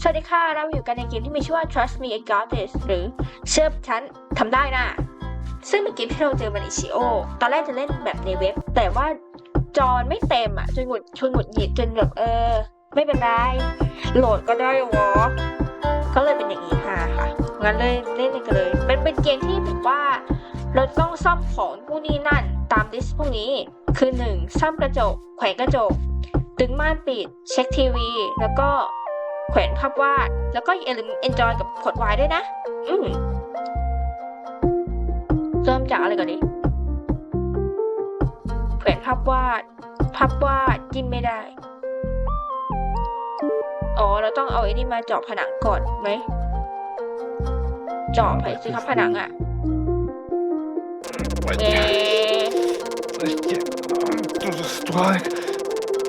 สวัสดีค่ะ เราอยู่กันในเกมที่มีชื่อว่า Trust Me I Got This หรือเชื่อฉันทำได้นะ ซึ่งเป็นเกมที่เราเจอมาในชิโอ ตอนแรกจะเล่นแบบในเว็บ แต่ว่าจอไม่เต็มอะ จนหงุดชนหงุดหงิดจนแบบเออ ไม่เป็นไร โหลดก็ได้วะก็เลยเป็นอย่างนี้ค่ะค่ะงั้นเลยเล่นกันเลยมันเป็นเกมที่แบบว่า เราต้องซ่อมของพวกนี้นั่นตามลิสต์พวกนี้ คือหนึ่งซ่อมกระจก แขวนกระจก ดึงม่านปิด เช็คทีวี แล้วก็ แขวนภาพวาด แล้วก็อย่าลืม enjoy กับขดวายด้วยนะ อืมเริ่มจากอะไรก่อนดีแขวนภาพวาด ภาพวาดจิ้มไม่ได้ อ๋อ เราต้องเอาไอ้นี่มาเจาะผนังก่อนไหม เจาะไปสิครับผนังอะ่ะเอ Здрасте. Что за стволик?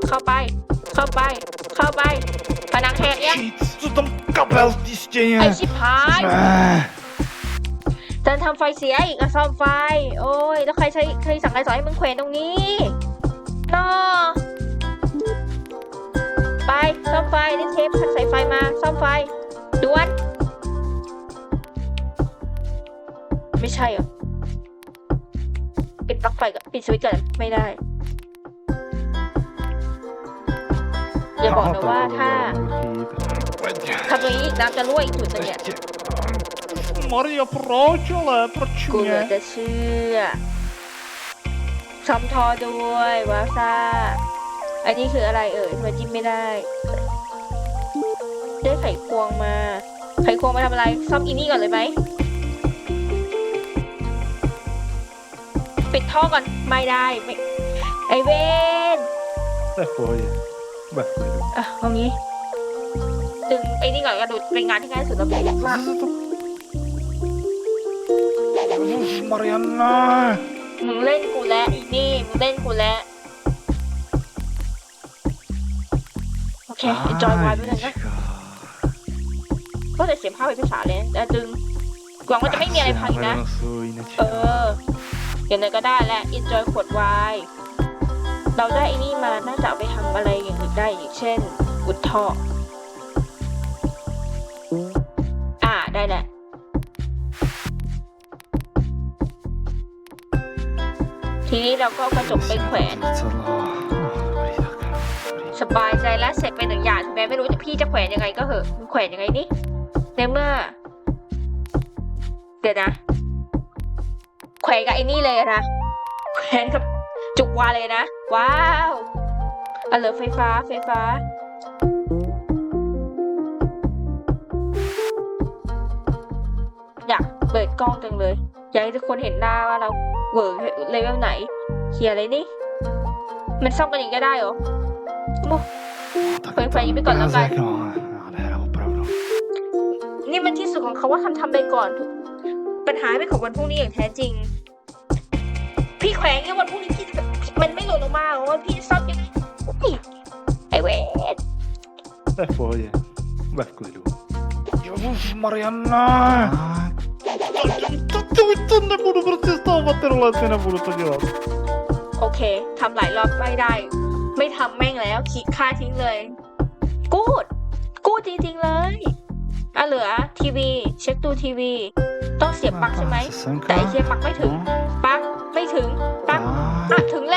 เข้าไป เข้าไป เข้าไป ผนังแหกยัง Что там капел в ไอ стене? ชิบหาย А, ดันทำไฟเสียอีกอะซ่อมไฟ โอ้ย แล้วใครใช้ใครสั่งใครสอนให้มึงแขวนตรงนี้นอไป ซ่อมไฟนี่เทปใส่ไฟมา ซ่อมไฟด่วน ไม่ใช่เหรอ ปิดปลั๊กไฟก่อนปิดสวิตช์ก่อนไม่ได้ อย่าบอกนะว่าถ้า Господи. ทำอย่างนี้อีกน้ำจะรั่วอีกจุดหนึงเนี่ย Здрасте. Мария прочила, กูเหลือ прочуня. จะเชื่อซ่อมทอด้วย วาซ่า อันนี้คืออะไรเอ่ยทำไมจิ้มไม่ได้ ได้ไขควงมา ไขควงมาทำอะไร ซ่อมอีนี่ก่อนเลยไหม ปิดท่อก่อน ไม่ได้ไม่ไอเวน Такое. แบบอะตรงนี้ดึงไอ้นี่ก่อนกระโดดเป็นงานที่ง่ายสุดแล้วมา มาริอันนามึงเล่นกูแล้วอีนี่ มึงเล่นกูแล้ว โอเคจอยวายไว้ด้วยนะก็จะเสียภาพเปภาษาเลยแต่ดึงหวังว่าจะไม่มีอะไรพังนะ เออเอย่อะไรก็ได้แหละไอจอยขวดวาย เราได้ไอ้นี่มาน่าจะไปทำอะไรอย่างอื่นได้อีกเช่นอุดท่ออ่าได้แหละทีนี้เราก็กระจกไปแขวนสบายใจและเสร็จไปหนึ่งอย่างถึงแม้ไม่รู้จะพี่จะแขวนยังไงก็เหอะมึงแขวนยังไงนี่ในเมื่อ เดี๋ยวนะ แขวนกับไอ้นี่เลยนะ แขวนกับ จุกวาเลยนะ ว้าวอะเหลือไฟฟ้าไฟฟ้า อยากเปิดกล้องจังเลย อยากให้ทุกคนเห็นหน้าว่าเราเวิร์กเลเวลไหนเขียอะไรนี่ มันซ่อมกันอย่างก็ได้เหรอเปิดไฟนี้ไปก่อนแล้วกันนี่มันที่สุดของเขาว่าทำทำไปก่อน ปัญหาเป็นของวันพรุ่งนี้อย่างแท้จริง พี่แขวงเนี่ยวันพรุ่งนี้ หลุดออกมาของพี่ชอบยังไอเวทได้ฟอยมาคุยดูยูมาริอันนาทุกจุกทุกไม่บุรุษประสิทต่อมาเตอร์ลาเซนบุรุษตัวเดียโอเคทำหลายรอบไม่ได้ ไม่ทำแม่งแล้วคิดค่าทิ้งเลย กูด กูดจริงๆเลยอะเหลือทีวี เช็คดูทีวี ต้องเสียบปลั๊กใช่ไหมแต่เชียบปลั๊กไม่ถึงปลั๊กไม่ถึงปลั๊กอะถึงแล้ว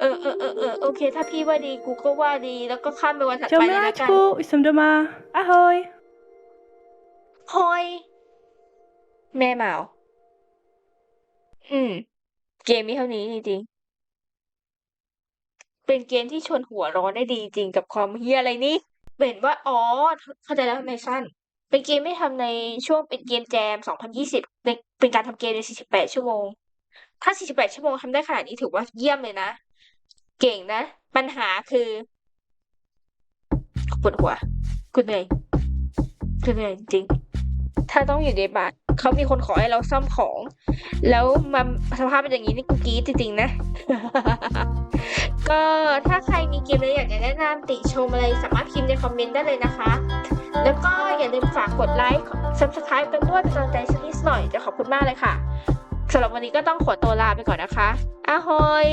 เออเออเออเออโอเค ถ้าพี่ว่าดีกูก็ว่าดี แล้วก็ข้ามไปวันถัด Čau ไปเลยละกัน miláčku, už jsem doma. Ahoj. ฮอย แม่เมา อืม เกมมีเท่านี้จริงๆ เป็นเกมที่ชวนหัวร้อนได้ดีจริงกับความเฮียอะไรนี่เห็นว่า อ๋อ เข้าใจแล้วทำไมสั้นเป็นเกมไม่ทำในช่วงเป็นเกมแจม 2020เป็นเป็นการทำเกมใน 48 ชั่วโมง ถ้า 48 ชั่วโมงทำได้ขนาดนี้ถือว่าเยี่ยมเลยนะ เก่งนะ ปัญหาคือปวดหัวกูเหนื่อยคือเหนื่อยจริง ถ้าต้องอยู่ในบ้านเขามีคนขอให้เราซ่อมของ แล้วมาสภาพเป็นอย่างนี้นี่กูกรี๊ดจริงๆนะ ก็ถ้าใครมีเกมอะไรอยากจะแนะนำติชมอะไรสามารถพิมพ์ในคอมเมนต์ได้เลยนะคะ แล้วก็อย่าลืมฝากกดไลค์ subscribe กันด้วยเป็นกำลังใจสักนิดหน่อยจะขอบคุณมากเลยค่ะสำหรับวันนี้ก็ต้องขอตัวลาไปก่อนนะคะอาฮอย